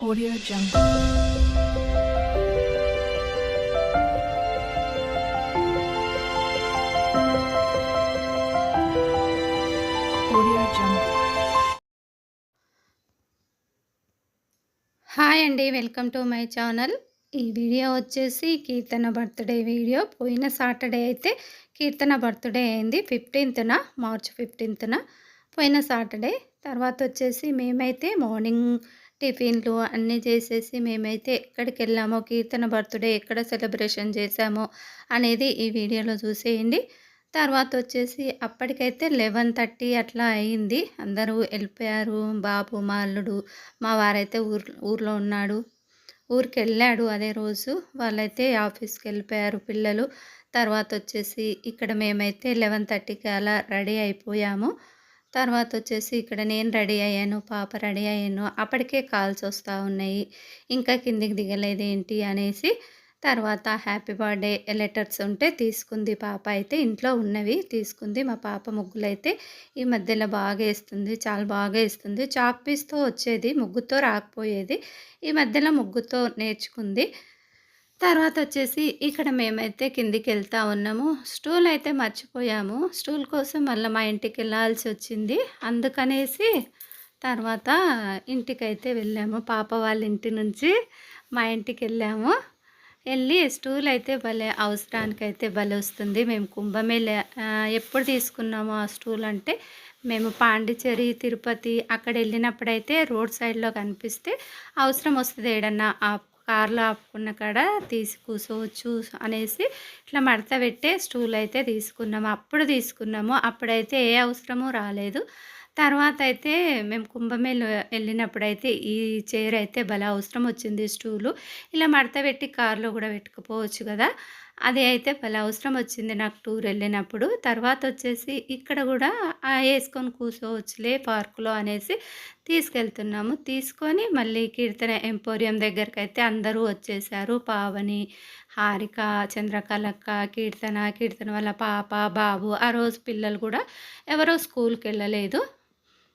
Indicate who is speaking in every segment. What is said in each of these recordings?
Speaker 1: Audio Jungle.
Speaker 2: Hi అండి welcome to my channel ఈ video వచ్చేసి కీర్తన బర్త్డే వీడియో పోయిన సాటర్డే అయితే కీర్తన బర్త్డే అయింది ఫిఫ్టీన్త్న మార్చ్ ఫిఫ్టీన్త్న పోయిన సాటర్డే తర్వాత వచ్చేసి మేమైతే మార్నింగ్ టిఫిన్లు అన్నీ చేసేసి మేమైతే ఎక్కడికి వెళ్ళామో కీర్తన బర్త్డే ఎక్కడ సెలబ్రేషన్ చేసామో అనేది ఈ వీడియోలో చూసేయండి. తర్వాత వచ్చేసి అప్పటికైతే లెవెన్ థర్టీ అట్లా అయింది. అందరూ వెళ్ళిపోయారు బాబు మా అల్లుడు మా వారైతే ఊర్ ఊర్లో ఉన్నాడు. ఊరికి వెళ్ళాడు అదే రోజు. వాళ్ళైతే ఆఫీస్కి వెళ్ళిపోయారు పిల్లలు. తర్వాత వచ్చేసి ఇక్కడ మేమైతే లెవెన్ థర్టీకి అలా రెడీ అయిపోయాము. తర్వాత వచ్చేసి ఇక్కడ నేను రెడీ అయ్యాను పాప రెడీ అయ్యాను అప్పటికే కాల్స్ వస్తూ ఉన్నాయి ఇంకా కిందికి దిగలేదు ఏంటి అనేసి తర్వాత హ్యాపీ బర్త్డే లెటర్స్ ఉంటే తీసుకుంది పాప అయితే ఇంట్లో ఉన్నవి తీసుకుంది మా పాప ముగ్గులు అయితే ఈ మధ్యలో బాగా వేస్తుంది చాలా బాగా వేస్తుంది చాక్ పీస్తో వచ్చేది ముగ్గుతో రాకపోయేది ఈ మధ్యలో ముగ్గుతో నేర్చుకుంది తర్వాత వచ్చేసి ఇక్కడ మేమైతే కిందికి వెళ్తా ఉన్నాము. స్టూల్ అయితే మర్చిపోయాము. స్టూల్ కోసం మళ్ళీ మా ఇంటికి వెళ్ళాల్సి వచ్చింది. అందుకనేసి తర్వాత ఇంటికైతే వెళ్ళాము. పాప వాళ్ళ ఇంటి నుంచి మా ఇంటికి వెళ్ళాము వెళ్ళి స్టూల్ అయితే భలే అవసరానికి అయితే భలే వస్తుంది. మేము కుంభమేళ ఎప్పుడు తీసుకున్నాము ఆ స్టూల్ అంటే మేము పాండిచ్చేరి తిరుపతి అక్కడ వెళ్ళినప్పుడైతే రోడ్ సైడ్లో కనిపిస్తే అవసరం వస్తుంది ఏడన్నా ఆ కార్లో ఆపుకున్న కాడ తీసి అనేసి ఇట్లా మడత పెట్టే స్టూల్ అయితే తీసుకున్నాము. అప్పుడు తీసుకున్నాము. అప్పుడైతే ఏ అవసరమూ రాలేదు. తర్వాత అయితే మేము కుంభమేళ వెళ్ళినప్పుడైతే ఈ చైర్ అయితే భలే అవసరం వచ్చింది స్టూలు. ఇలా మడత పెట్టి కారులో కూడా పెట్టుకుపోవచ్చు కదా. అది అయితే పలు అవసరం వచ్చింది నాకు టూర్ వెళ్ళినప్పుడు తర్వాత వచ్చేసి ఇక్కడ కూడా వేసుకొని కూర్చోవచ్చులే పార్కులో అనేసి తీసుకెళ్తున్నాము. తీసుకొని మళ్ళీ కీర్తన ఎంపోరియం దగ్గరికి అయితే అందరూ వచ్చేసారు. పావని హారిక చంద్రకళక్క కీర్తన కీర్తన వాళ్ళ పాప బాబు ఆ రోజు పిల్లలు కూడా ఎవరో స్కూల్కి వెళ్ళలేదు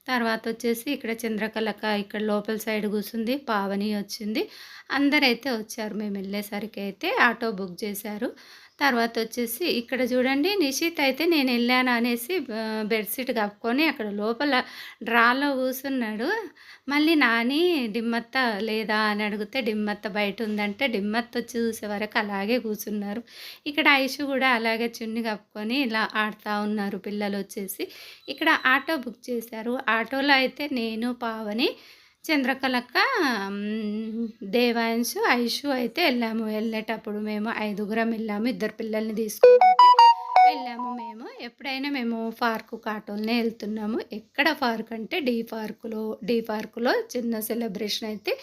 Speaker 2: తర్వాత వచ్చేసి ఇక్కడ చంద్రకళక ఇక్కడ లోపల సైడ్ కూర్చుంది పావని వచ్చింది. అందరైతే వచ్చారు. మేము వెళ్ళేసరికి అయితే ఆటో బుక్ చేశారు. తర్వాత వచ్చేసి ఇక్కడ చూడండి నిషిత్ అయితే నేను వెళ్ళాను అనేసి బెడ్షీట్ కప్పుకొని అక్కడ లోపల డ్రాలో కూర్చున్నాడు మళ్ళీ నాని డిమ్మత్త లేదా? అని అడిగితే డిమ్మత్త బయట ఉందంటే డిమ్మత్త వచ్చి చూసే వరకు అలాగే కూర్చున్నారు ఇక్కడ ఐషు కూడా అలాగే చున్ని కప్పుకొని ఇలా ఆడుతూ ఉన్నారు పిల్లలు వచ్చేసి ఇక్కడ ఆటో బుక్ చేశారు. ఆటోలో అయితే నేను పావని చంద్రకళక్క మ్, దేవాంశు ఐషు అయితే వెళ్ళాము. వెళ్ళేటప్పుడు మేము ఐదుగురం వెళ్ళాము. ఇద్దరు పిల్లల్ని తీసుకొని వెళ్ళాము మేము. ఎప్పుడైనా మేము పార్కు కాటోల్నే వెళ్తున్నాము. ఎక్కడ పార్క్ అంటే డీ పార్కులో డీ పార్కులో చిన్న సెలబ్రేషన్ అయితే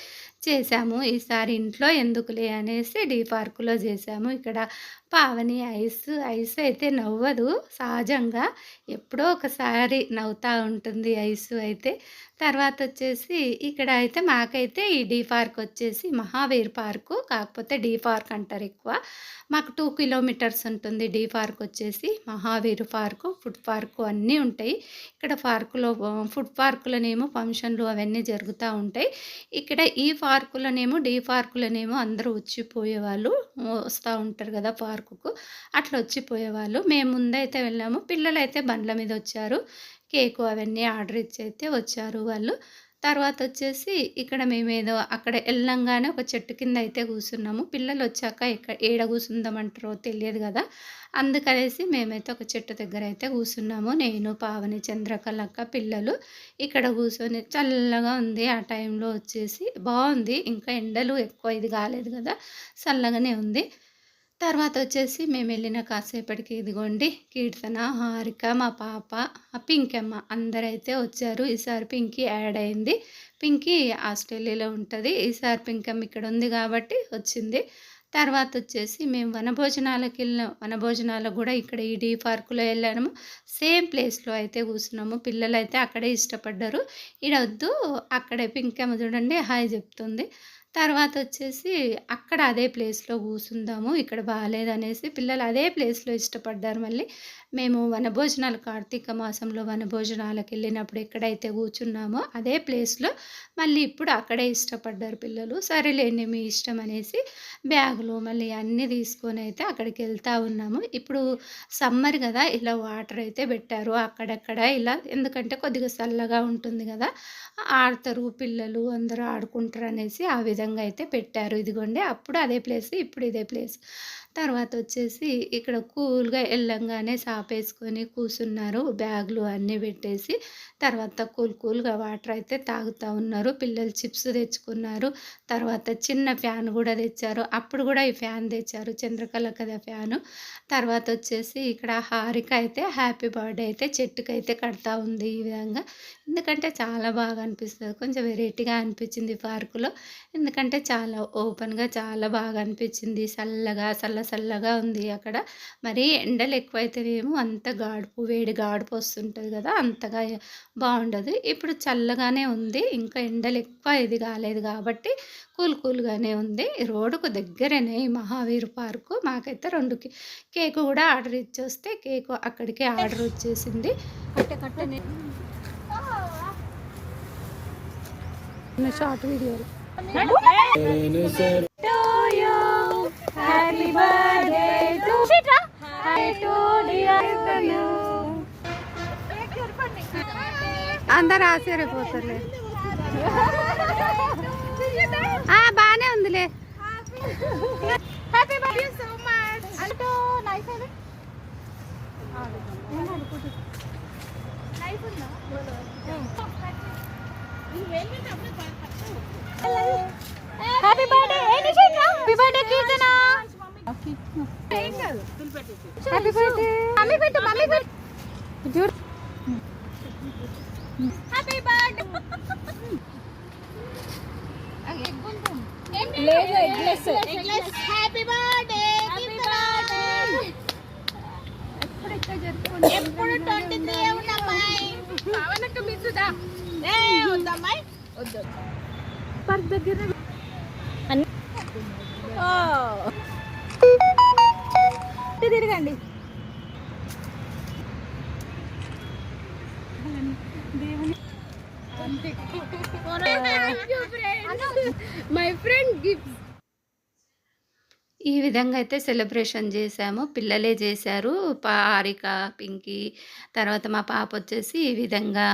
Speaker 2: చేశాము ఈసారి ఇంట్లో ఎందుకులే అనేసి డీ పార్కులో చేశాము. ఇక్కడ పావని ఐస్ ఐస్ అయితే నవ్వదు సహజంగా ఎప్పుడో ఒకసారి నవ్వుతూ ఉంటుంది ఐస్ అయితే. తర్వాత వచ్చేసి ఇక్కడ అయితే మాకైతే ఈ డీ పార్క్ వచ్చేసి మహావీర్ పార్కు కాకపోతే డీ పార్క్ అంటారు ఎక్కువ. మాకు టూ కిలోమీటర్స్ ఉంటుంది డీ పార్క్ వచ్చేసి మహావీర్ పార్కు ఫుడ్ పార్కు అన్నీ ఉంటాయి. ఇక్కడ పార్కులో ఫుడ్ పార్కులోనేమో ఫంక్షన్లు అవన్నీ జరుగుతూ ఉంటాయి. ఇక్కడ ఈ పార్క్ పార్కులోనేమో డీ పార్కులోనేమో అందరూ వచ్చిపోయేవాళ్ళు. వస్తూ ఉంటారు కదా పార్కుకు. అట్లా వచ్చిపోయేవాళ్ళు. మేము ముందైతే వెళ్ళాము. పిల్లలు అయితే బండ్ల మీద వచ్చారు. కేకు అవన్నీ ఆర్డర్ ఇచ్చి అయితే వచ్చారు వాళ్ళు. తర్వాత వచ్చేసి ఇక్కడ మేమేదో అక్కడ వెళ్ళంగానే ఒక చెట్టు కింద అయితే కూర్చున్నాము. పిల్లలు వచ్చాక ఎక్కడ ఏడ కూర్చుందామంటారో తెలియదు కదా. అందుకనేసి మేమైతే ఒక చెట్టు దగ్గర అయితే కూర్చున్నాము. నేను పావని చంద్రకళక్క పిల్లలు ఇక్కడ కూర్చొని చల్లగా ఉంది. ఆ టైంలో వచ్చేసి బాగుంది. ఇంకా ఎండలు ఎక్కువ ఇది కాలేదు కదా. చల్లగానే ఉంది. తర్వాత వచ్చేసి మేము వెళ్ళిన కాసేపటికి ఇదిగోండి కీర్తన హారిక మా పాప ఆ పింకమ్మ అందరైతే వచ్చారు. ఈసారి పింకీ యాడ్ అయింది. పింకీ ఆస్ట్రేలియాలో ఉంటుంది. ఈసారి పింకమ్మ ఇక్కడ ఉంది కాబట్టి వచ్చింది. తర్వాత వచ్చేసి మేము వనభోజనాలకు వెళ్ళిన. వనభోజనాలకు కూడా ఇక్కడ ఈ డీ పార్కులో వెళ్ళాము. సేమ్ ప్లేస్లో అయితే కూర్చున్నాము. పిల్లలు అయితే అక్కడే ఇష్టపడ్డారు. ఈడ వద్దు అక్కడే పింకమ్మ చూడండి హాయ్ చెప్తుంది. తర్వాత వచ్చేసి అక్కడ అదే ప్లేస్లో కూర్చుందాము ఇక్కడ బాగాలేదనేసి పిల్లలు అదే ప్లేస్లో ఇష్టపడ్డారు మళ్ళీ. మేము వనభోజనాలు కార్తీక మాసంలో వనభోజనాలకు వెళ్ళినప్పుడు ఎక్కడైతే కూర్చున్నామో అదే ప్లేస్లో మళ్ళీ ఇప్పుడు అక్కడే ఇష్టపడ్డారు పిల్లలు. సరేలేండి మీ ఇష్టం అనేసి బ్యాగులు మళ్ళీ అన్నీ తీసుకొని అయితే అక్కడికి వెళ్తూ ఉన్నాము. ఇప్పుడు సమ్మర్ కదా ఇలా వాటర్ అయితే పెట్టారు అక్కడక్కడ ఇలా. ఎందుకంటే కొద్దిగా చల్లగా ఉంటుంది కదా ఆడతారు పిల్లలు అందరూ ఆడుకుంటారు అనేసి ఆ విధంగా అయితే పెట్టారు. ఇదిగోండి అప్పుడు అదే ప్లేస్ ఇప్పుడు ఇదే ప్లేస్. తర్వాత వచ్చేసి ఇక్కడ కూల్గా వెళ్ళంగానే సాపేసుకొని కూర్చున్నారు బ్యాగులు అన్నీ పెట్టేసి తర్వాత కూల్ కూల్గా వాటర్ అయితే తాగుతూ ఉన్నారు. పిల్లలు చిప్స్ తెచ్చుకున్నారు. తర్వాత చిన్న ఫ్యాన్ కూడా తెచ్చారు. అప్పుడు కూడా ఈ ఫ్యాన్ తెచ్చారు. చంద్రకళ కదా ఫ్యాను. తర్వాత వచ్చేసి ఇక్కడ హారిక అయితే హ్యాపీ బర్త్డే అయితే చెట్టుకు అయితే కడతా ఉంది ఈ విధంగా. ఎందుకంటే చాలా బాగా అనిపిస్తుంది. కొంచెం వెరైటీగా అనిపించింది పార్కులో. ఎందుకంటే చాలా ఓపెన్గా చాలా బాగా అనిపించింది. చల్లగా చల్ల చల్లగా ఉంది అక్కడ. మరి ఎండలు ఎక్కువైతేనేమో అంత గాడుపు వేడి గాడుపు వస్తుంటుంది కదా అంతగా బాగుండదు. ఇప్పుడు చల్లగానే ఉంది ఇంకా ఎండలు ఎక్కువ ఇది కాలేదు కాబట్టి కూల్ కూల్గానే ఉంది. రోడ్డుకు దగ్గరనే ఈ మహావీర్ పార్కు. మాకైతే రెండు కేకు కూడా ఆర్డర్ ఇచ్చేస్తే కేకు అక్కడికే ఆర్డర్ వచ్చేసింది. కట్టే కట్టనే షార్ట్ వీడియోలు హ్యాపీ బర్త్డే అందరు ఆశ్చర్యపోతారులే ఆ, బాగానే ఉందిలే.
Speaker 3: హ్యాపీ బర్త్డే సో మచ్ అంటూ నైఫ్ ఏది నైఫ్ ఉందా హ్యాపీ బర్త్డే ఏంటి happy birthday Keerthana? Happy birthday mummy పెట్టు మమ్మీ పెట్టు. చూడు. హ్యాపీ బర్త్డే లేదు ఎగ్లెస్. ఎగ్లెస్. హ్యాపీ బర్త్డే ఎప్పుడు ట్వంటీ త్రీ ఉన్నమ్మాయి పవనకు మిస్సుదా ఏ వద్దమ్మాయి. వద్దు పార్క్ దగ్గర. తిరగండి మై ఫ్రెండ్ గిఫ్ట్
Speaker 2: ఈ విధంగా అయితే సెలబ్రేషన్ చేశాము. పిల్లలే చేశారు. హారిక పింకీ తర్వాత మా పాప వచ్చేసి ఈ విధంగా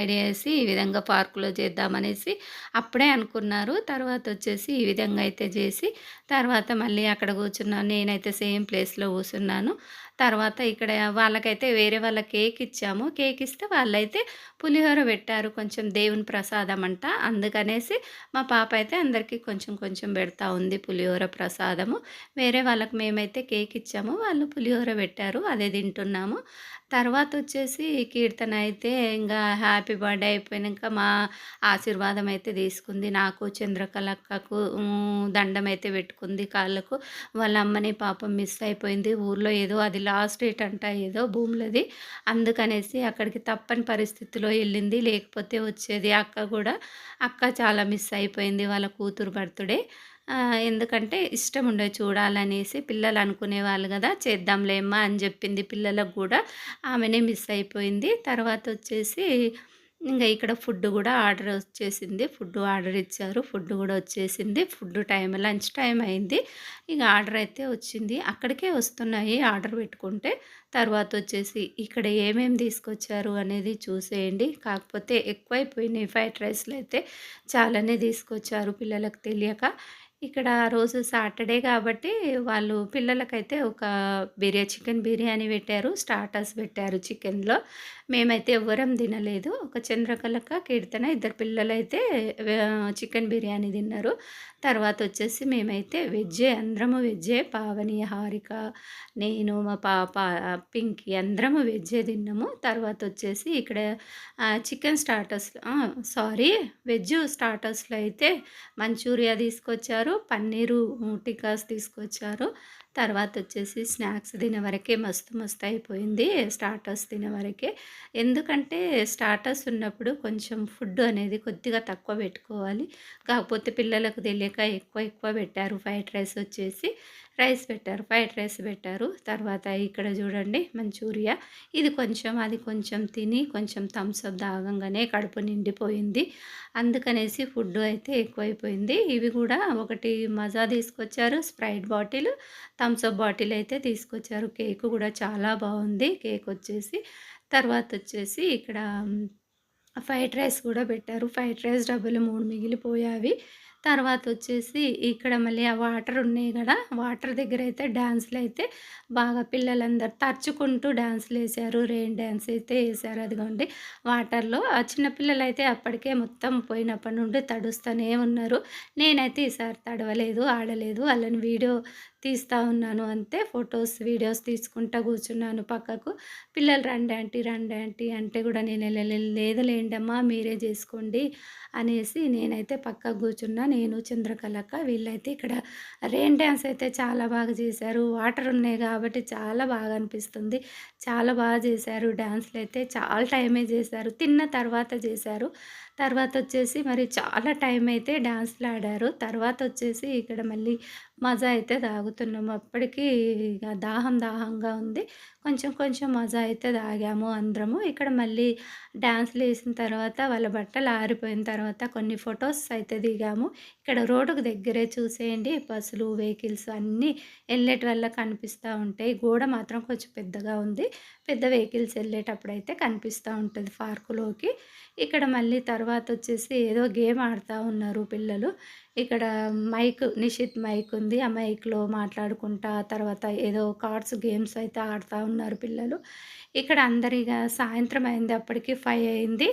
Speaker 2: ఐడియా వేసి ఈ విధంగా పార్కులో చేద్దామనేసి అప్పుడే అనుకున్నారు. తర్వాత వచ్చేసి ఈ విధంగా అయితే చేసి తర్వాత మళ్ళీ అక్కడ కూర్చున్నాను. నేనైతే సేమ్ ప్లేస్లో కూర్చున్నాను. తర్వాత ఇక్కడ వాళ్ళకైతే వేరే వాళ్ళ కేక్ ఇచ్చాము. కేక్ ఇస్తే వాళ్ళైతే పులిహోర పెట్టారు. కొంచెం దేవుని ప్రసాదం అంట. అందుకనేసి మా పాప అయితే అందరికీ కొంచెం కొంచెం పెడతా ఉంది పులిహోర ప్రసాదము. వేరే వాళ్ళకి మేమైతే కేక్ ఇచ్చాము. వాళ్ళు పులిహోర పెట్టారు. అదే తింటున్నాము. తర్వాత వచ్చేసి కీర్తన అయితే ఇంకా హ్యాపీ బర్త్డే అయిపోయినాక మా ఆశీర్వాదం అయితే తీసుకుంది. నాకు చంద్రకళక్కకు దండం అయితే పెట్టుకుంది కాళ్ళకు. వాళ్ళ అమ్మని పాపం మిస్ అయిపోయింది. ఊర్లో ఏదో అది లాస్ట్ డేట్ అంట ఏదో భూములది. అందుకనేసి అక్కడికి తప్పని పరిస్థితిలో వెళ్ళింది. లేకపోతే వచ్చేది అక్క కూడా. అక్క చాలా మిస్ అయిపోయింది వాళ్ళ కూతురు బర్త్డే. ఎందుకంటే ఇష్టం ఉండే చూడాలనేసి పిల్లలు అనుకునే వాళ్ళు కదా చేద్దాంలేమ్మా అని చెప్పింది పిల్లలకు కూడా. ఆమెనే మిస్ అయిపోయింది. తర్వాత వచ్చేసి ఇంకా ఇక్కడ ఫుడ్ కూడా ఆర్డర్ వచ్చేసింది. ఫుడ్ ఆర్డర్ ఇచ్చారు. ఫుడ్ కూడా వచ్చేసింది. ఫుడ్ టైం లంచ్ టైం అయింది. ఇక ఆర్డర్ అయితే వచ్చింది. అక్కడికే వస్తున్నాయి ఆర్డర్ పెట్టుకుంటే. తర్వాత వచ్చేసి ఇక్కడ ఏమేమి తీసుకొచ్చారు అనేది చూసేయండి. కాకపోతే ఎక్కువైపోయినాయి ఫ్రైడ్ రైస్లు అయితే చాలానే తీసుకొచ్చారు పిల్లలకు తెలియక. ఇక్కడ రోజు సాటర్డే కాబట్టి వాళ్ళు పిల్లలకైతే ఒక బిర్యా చికెన్ బిర్యానీ పెట్టారు స్టార్టర్స్ పెట్టారు చికెన్లో. మేమైతే ఎవ్వరం తినలేదు. ఒక చంద్రకళక కీర్తన ఇద్దరు పిల్లలు అయితే చికెన్ బిర్యానీ తిన్నారు. తర్వాత వచ్చేసి మేమైతే వెజ్జే అందరము వెజ్జే పావని హారిక నేను మా పాప పింకి అందరము వెజ్జే తిన్నాము. తర్వాత వచ్చేసి ఇక్కడ చికెన్ స్టార్టర్స్ సారీ వెజ్ స్టార్టర్స్లో అయితే మంచూరియా తీసుకొచ్చారు తీసుకొచ్చారు పన్నీరు టికాస్ తీసుకొచ్చారు. తర్వాత వచ్చేసి స్నాక్స్ తినే వరకే మస్తు మస్తు అయిపోయింది స్టార్టర్స్ తినే వరకే. ఎందుకంటే స్టార్టర్స్ ఉన్నప్పుడు కొంచెం ఫుడ్ అనేది కొద్దిగా తక్కువ పెట్టుకోవాలి. కాకపోతే పిల్లలకు తెలియక ఎక్కువ ఎక్కువ పెట్టారు. ఫ్రైడ్ రైస్ వచ్చేసి రైస్ పెట్టారు ఫ్రైడ్ రైస్ పెట్టారు తర్వాత ఇక్కడ చూడండి మంచూరియా. ఇది కొంచెం అది కొంచెం తిని కొంచెం థమ్స్అప్ తాగంగానే కడుపు నిండిపోయింది. అందుకనేసి ఫుడ్ అయితే ఎక్కువైపోయింది. ఇవి కూడా ఒకటి మజా తీసుకొచ్చారు స్ప్రైట్ బాటిల్ థమ్స్అప్ బాటిల్ అయితే తీసుకొచ్చారు. కేక్ కూడా చాలా బాగుంది కేక్ వచ్చేసి. తర్వాత వచ్చేసి ఇక్కడ ఫ్రైడ్ రైస్ కూడా పెట్టారు ఫ్రైడ్ రైస్ డబ్బులు మూడు మిగిలిపోయావి. తర్వాత వచ్చేసి ఇక్కడ మళ్ళీ ఆ వాటర్ ఉన్నాయి కదా వాటర్ దగ్గర అయితే డ్యాన్స్లు అయితే బాగా పిల్లలందరూ తరుచుకుంటూ డ్యాన్స్లు వేశారు రెయిన్ డ్యాన్స్ అయితే వేశారు అదిగోండి వాటర్లో ఆ చిన్నపిల్లలు అయితే అప్పటికే మొత్తం పోయినప్పటి నుండి తడుస్తూనే ఉన్నారు. నేనైతే ఈసారి తడవలేదు ఆడలేదు వాళ్ళని వీడియో తీస్తూ ఉన్నాను అంతే. ఫొటోస్ వీడియోస్ తీసుకుంటా కూర్చున్నాను పక్కకు. పిల్లలు రండి ఆంటీ రండి ఆంటీ అంటే కూడా నేను వెళ్ళలేదు లేదులేండమ్మా మీరే చేసుకోండి అనేసి నేనైతే పక్కకు కూర్చున్నాను నేను చంద్రకళక్క వీళ్ళైతే ఇక్కడ రెయిన్ డ్యాన్స్ అయితే చాలా బాగా చేశారు. వాటర్ ఉన్నాయి కాబట్టి చాలా బాగా అనిపిస్తుంది. చాలా బాగా చేశారు. డ్యాన్స్లు అయితే చాలా టైమే చేశారు. తిన్న తర్వాత చేశారు. తర్వాత వచ్చేసి మరి చాలా టైం అయితే డ్యాన్స్లు ఆడారు తర్వాత వచ్చేసి ఇక్కడ మళ్ళీ మజా అయితే తాగుతున్నాము అప్పటికి ఇక దాహం దాహంగా ఉంది. కొంచెం కొంచెం మజా అయితే తాగాము అందరము. ఇక్కడ మళ్ళీ డ్యాన్స్లు వేసిన తర్వాత వాళ్ళ బట్టలు ఆరిపోయిన తర్వాత కొన్ని ఫొటోస్ అయితే దిగాము. ఇక్కడ రోడ్డుకు దగ్గరే చూసేయండి. బస్సులు వెహికల్స్ అన్నీ వెళ్ళేటి వల్ల కనిపిస్తూ ఉంటాయి. గోడ మాత్రం కొంచెం పెద్దగా ఉంది. పెద్ద వెహికల్స్ వెళ్ళేటప్పుడు అయితే కనిపిస్తూ ఉంటుంది పార్కులోకి. ఇక్కడ మళ్ళీ తర్వాత వచ్చేసి ఏదో గేమ్ ఆడుతూ ఉన్నారు పిల్లలు. ఇక్కడ మైక్ నిషిత్ మైక్ ఉంది. ఆ మైక్లో మాట్లాడుకుంటా తర్వాత ఏదో కార్డ్స్ గేమ్స్ అయితే ఆడుతూ ఉన్నారు పిల్లలు. ఇక్కడ అందరిగా సాయంత్రం అయింది. అప్పటికి ఫైవ్ అయింది.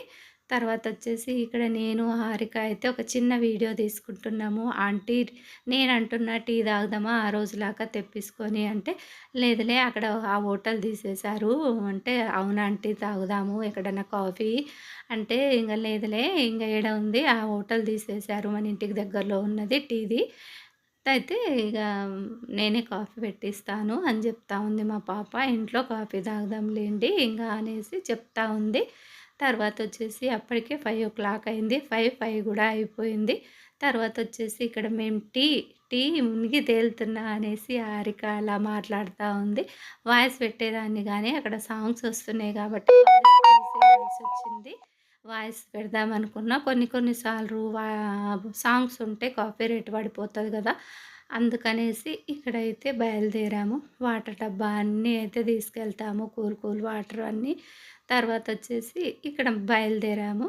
Speaker 2: తర్వాత వచ్చేసి ఇక్కడ నేను హారిక అయితే ఒక చిన్న వీడియో తీసుకుంటున్నాము. ఆంటీ నేను అంటున్నా టీ తాగుదామా? ఆ రోజులాగా తెప్పించుకొని అంటే లేదులే అక్కడ ఆ హోటల్ తీసేశారు. అంటే అవునా ఆంటీ తాగుదాము ఎక్కడన్నా కాఫీ? అంటే ఇంకా లేదులే ఇంకా ఏడ ఉంది? ఆ హోటల్ తీసేశారు మన ఇంటికి దగ్గరలో ఉన్నది టీది. అయితే ఇక నేనే కాఫీ పెట్టిస్తాను అని చెప్తా ఉంది మా పాప. ఇంట్లో కాఫీ తాగుదాంలేండి ఇంకా అనేసి చెప్తా ఉంది. తర్వాత వచ్చేసి అప్పటికే ఫైవ్ ఓ క్లాక్ అయింది. ఫైవ్ ఫైవ్ కూడా అయిపోయింది. తర్వాత వచ్చేసి ఇక్కడ మేము టీ టీ మునిగి తేలుతున్నా అనేసి హారిక అలా మాట్లాడుతూ ఉంది. వాయిస్ పెట్టేదాన్ని కానీ అక్కడ సాంగ్స్ వస్తున్నాయి కాబట్టి వచ్చింది. వాయిస్ పెడదాం అనుకున్నా. కొన్ని కొన్నిసార్లు వా సాంగ్స్ ఉంటే కాపీ రేట్ పడిపోతుంది కదా. అందుకనేసి ఇక్కడైతే బయలుదేరాము. వాటర్ డబ్బా అన్నీ అయితే తీసుకెళ్తాము. కూల్ కూల్ వాటర్ అన్నీ తర్వాత వచ్చేసి ఇక్కడ బయలుదేరాము.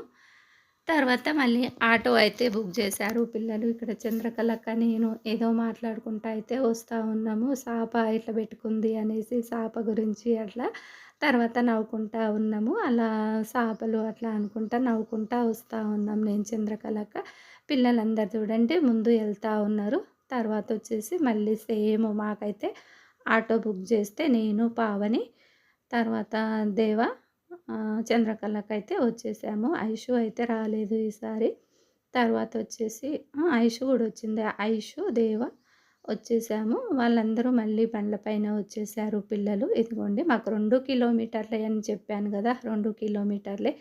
Speaker 2: తర్వాత మళ్ళీ ఆటో అయితే బుక్ చేశారు పిల్లలు. ఇక్కడ చంద్రకళక్క నేను ఏదో మాట్లాడుకుంటా అయితే వస్తూ ఉన్నాము. సాప ఇట్లా పెట్టుకుంది అనేసి సాప గురించి అట్లా తర్వాత నవ్వుకుంటా ఉన్నాము. అలా సాపలు అట్లా అనుకుంటా నవ్వుకుంటా వస్తూ ఉన్నాం నేను చంద్రకళక్క. పిల్లలందరు చూడండి ముందు వెళ్తూ ఉన్నారు. తర్వాత వచ్చేసి మళ్ళీ సేమ్ మాకైతే ఆటో బుక్ చేస్తే నేను పావని తర్వాత దేవ చంద్రకళకి అయితే వచ్చేసాము. ఐషు అయితే రాలేదు ఈసారి. తర్వాత వచ్చేసి ఐషు కూడా వచ్చింది. ఐషు దేవ వచ్చేసాము. వాళ్ళందరూ మళ్ళీ బండ్లపైన వచ్చేసారు పిల్లలు. ఇదిగోండి మాకు రెండు కిలోమీటర్లే అని చెప్పాను కదా రెండు కిలోమీటర్లే.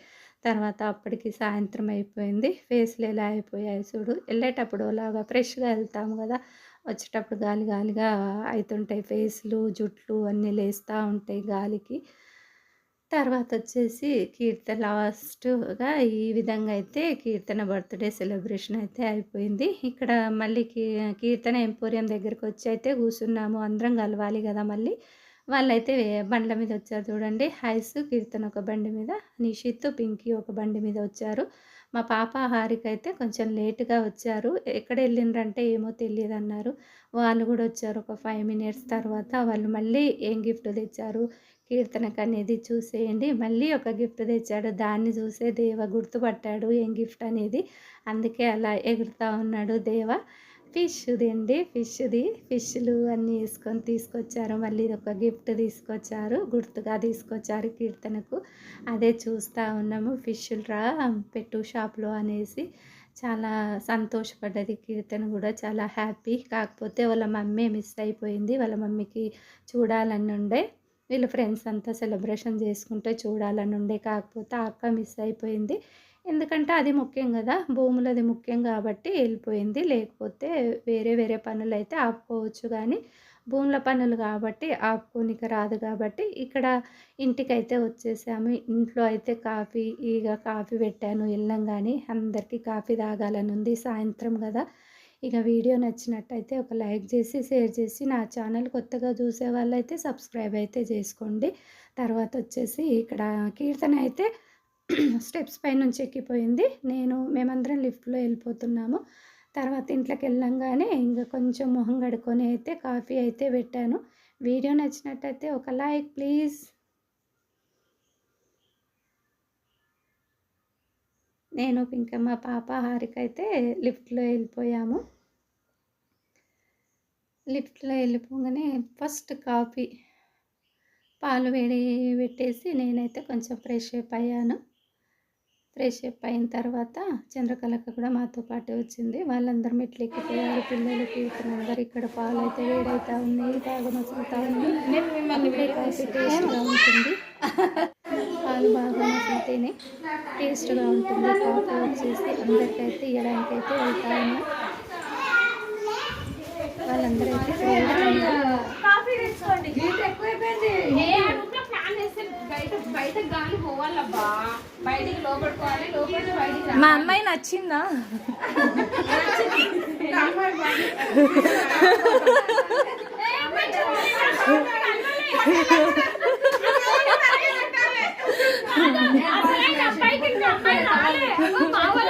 Speaker 2: తర్వాత అప్పటికి సాయంత్రం అయిపోయింది. ఫేస్లు ఎలా అయిపోయాయి చూడు. వెళ్ళేటప్పుడు అలాగా ఫ్రెష్గా వెళ్తాము కదా. వచ్చేటప్పుడు గాలి గాలిగా అవుతుంటాయి ఫేస్లు జుట్లు అన్నీ లేస్తూ ఉంటాయి గాలికి. తర్వాత వచ్చేసి కీర్తన లాస్ట్గా ఈ విధంగా అయితే కీర్తన బర్త్డే సెలబ్రేషన్ అయితే అయిపోయింది. ఇక్కడ మళ్ళీ కీ కీర్తన ఎంపోరియం దగ్గరికి వచ్చి అయితే కూర్చున్నాము అందరం కలవాలి కదా మళ్ళీ. వాళ్ళైతే బండ్ల మీద వచ్చారు చూడండి. హైస్ కీర్తన ఒక బండి మీద నిషిత్ పింకీ ఒక బండి మీద వచ్చారు మా పాప హారిక అయితే కొంచెం లేటుగా వచ్చారు. ఎక్కడ వెళ్ళిండ్రంటే ఏమో తెలియదు అన్నారు వాళ్ళు కూడా వచ్చారు ఒక ఫైవ్ మినిట్స్ తర్వాత. వాళ్ళు మళ్ళీ ఏం గిఫ్ట్ తెచ్చారు? కీర్తనకు అనేది చూసేయండి. మళ్ళీ ఒక గిఫ్ట్ తెచ్చాడు. దాన్ని చూసే దేవ గుర్తుపట్టాడు ఏం గిఫ్ట్ అనేది. అందుకే అలా ఎగురుతూ ఉన్నాడు దేవ. ఫిష్ది అండి ఫిష్ది. ఫిష్లు అన్నీ వేసుకొని తీసుకొచ్చారు. మళ్ళీ ఇది ఒక గిఫ్ట్ తీసుకొచ్చారు. గుర్తుగా తీసుకొచ్చారు కీర్తనకు. అదే చూస్తూ ఉన్నాము. ఫిష్లు రా పెట్టు షాప్లో అనేసి చాలా సంతోషపడ్డది కీర్తన కూడా. చాలా హ్యాపీ. కాకపోతే వాళ్ళ మమ్మీ మిస్ అయిపోయింది. వాళ్ళ మమ్మీకి చూడాలని ఉండే. వీళ్ళ ఫ్రెండ్స్ అంతా సెలబ్రేషన్ చేసుకుంటే చూడాలని ఉండే. కాకపోతే అక్క మిస్ అయిపోయింది. ఎందుకంటే అది ముఖ్యం కదా. భూములది ముఖ్యం కాబట్టి వెళ్ళిపోయింది. లేకపోతే వేరే వేరే పనులు అయితే ఆపుకోవచ్చు కానీ భూముల పనులు కాబట్టి ఆపుకోనికి రాదు కాబట్టి ఇక్కడ ఇంటికైతే వచ్చేసాము. ఇంట్లో అయితే కాఫీ ఇక కాఫీ పెట్టాను. వెళ్ళంగానే అందరికీ కాఫీ తాగాలని ఉంది. సాయంత్రం కదా. ఇక వీడియో నచ్చినట్టయితే ఒక లైక్ చేసి షేర్ చేసి నా ఛానల్ కొత్తగా చూసే వాళ్ళైతే సబ్స్క్రైబ్ అయితే చేసుకోండి. తర్వాత వచ్చేసి ఇక్కడ కీర్తన అయితే స్టెప్స్ పై నుంచి ఎక్కిపోయింది. నేను మేమందరం లిఫ్ట్లో వెళ్ళిపోతున్నాము. తర్వాత ఇంట్లోకి వెళ్ళంగానే ఇంకా కొంచెం మొహం కడుక్కొని అయితే కాఫీ అయితే పెట్టాను. వీడియో నచ్చినట్టయితే ఒక లైక్ ప్లీజ్. నేను ఇంకా మా పాప హారిక అయితే లిఫ్ట్లో వెళ్ళిపోయాము. లిఫ్ట్లో వెళ్ళిపోగానే ఫస్ట్ కాఫీ పాలు వేడి పెట్టేసి నేనైతే కొంచెం ఫ్రెష్ అప్ అయ్యాను. ఫ్రెష్ అప్ అయిన తర్వాత చంద్రకళక్క కూడా మాతో పాటే వచ్చింది. వాళ్ళందరూ మెట్లు ఎక్కిపోయారు. పిల్లలు అందరు ఇక్కడ పాలు అయితే వేడైతా ఉన్నాయి బాగా మసులుతా కాఫీ టేస్ట్గా ఉంటుంది. పాలు బాగా మసులుతేనే టేస్ట్గా ఉంటుంది. కాఫీ వచ్చేసి అందరికైతే ఇవ్వడానికైతే వెళ్తా ఉన్నా. వాళ్ళందరూ అయితే
Speaker 4: మా అమ్మాయి నచ్చిందా? అమ్మాయి